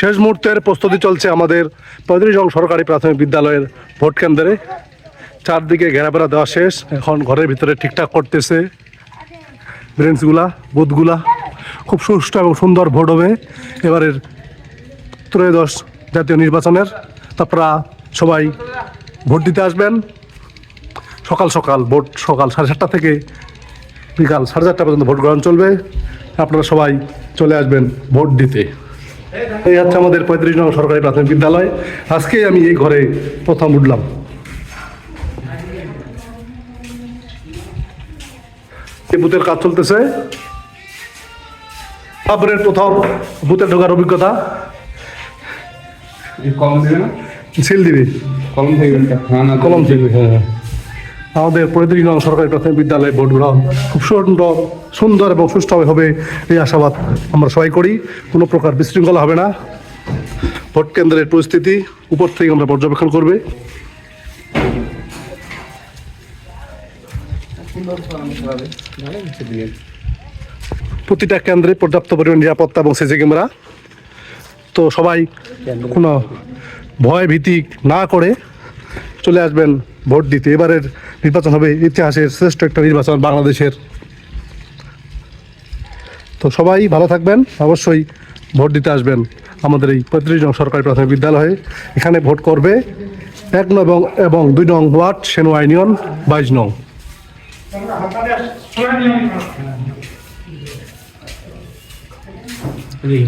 শেষ মুহূর্তের প্রস্তুতি চলছে আমাদের পঁয়ত্রিশ সরকারি প্রাথমিক বিদ্যালয়ের ভোট কেন্দ্রে। চারদিকে ঘেরাবেড়া দেওয়া শেষ, এখন ঘরের ভিতরে ঠিকঠাক করতেছে। ব্রেঞ্চগুলা বুথগুলা খুব সুষ্ঠু এবং সুন্দর ভোট হবে। এবারের ত্রয়োদশ জাতীয় নির্বাচনের, তারপরা সবাই ভোট দিতে আসবেন। সকাল সকাল ভোট, সকাল সাড়ে সাতটা থেকে বিকাল সাড়ে চারটা পর্যন্ত ভোট গ্রহণ চলবে। আপনারা সবাই চলে আসবেন ভোট দিতে। এই হচ্ছে আমাদের পঁয়ত্রিশ নং সরকারি প্রাথমিক বিদ্যালয়। আজকে আমি এই ঘরে প্রথম উঠলাম। বুথের কাজ চলতেছে। তারপরে প্রথম বুথে ঢোকার অভিজ্ঞতা? কলম দেবে না? সিল দিবি। কলম থেকে হ্যাঁ কলম থেকে হ্যাঁ। আমাদের পঁয়ত্রিশ নং সরকারি প্রাথমিক বিদ্যালয়ে ভোট গ্রহণ খুব সুন্দর সুন্দর এবং সুষ্ঠুভাবে হবে এই আশাবাদ আমরা সবাই করি। কোনো প্রকার বিশৃঙ্খলা হবে না। ভোট কেন্দ্রের পরিস্থিতি উপর থেকে আমরা পর্যবেক্ষণ করবে। প্রতিটা কেন্দ্রে পর্যাপ্ত পরিমাণ নিরাপত্তা এবং সিসি ক্যামেরা। তো সবাই কোনো ভয় ভীতি না করে চলে আসবেন ভোট দিতে। এবারের নির্বাচন হবে ইতিহাসের শ্রেষ্ঠ একটা নির্বাচন বাংলাদেশের। তো সবাই ভালো থাকবেন, অবশ্যই ভোট দিতে আসবেন আমাদের এই পঁয়ত্রিশ নং সরকারি প্রাথমিক বিদ্যালয়ে। এখানে ভোট করবে এক নং এবং এবং দুই নং ওয়ার্ড, সেনু ইউনিয়ন বাইশ নং। এই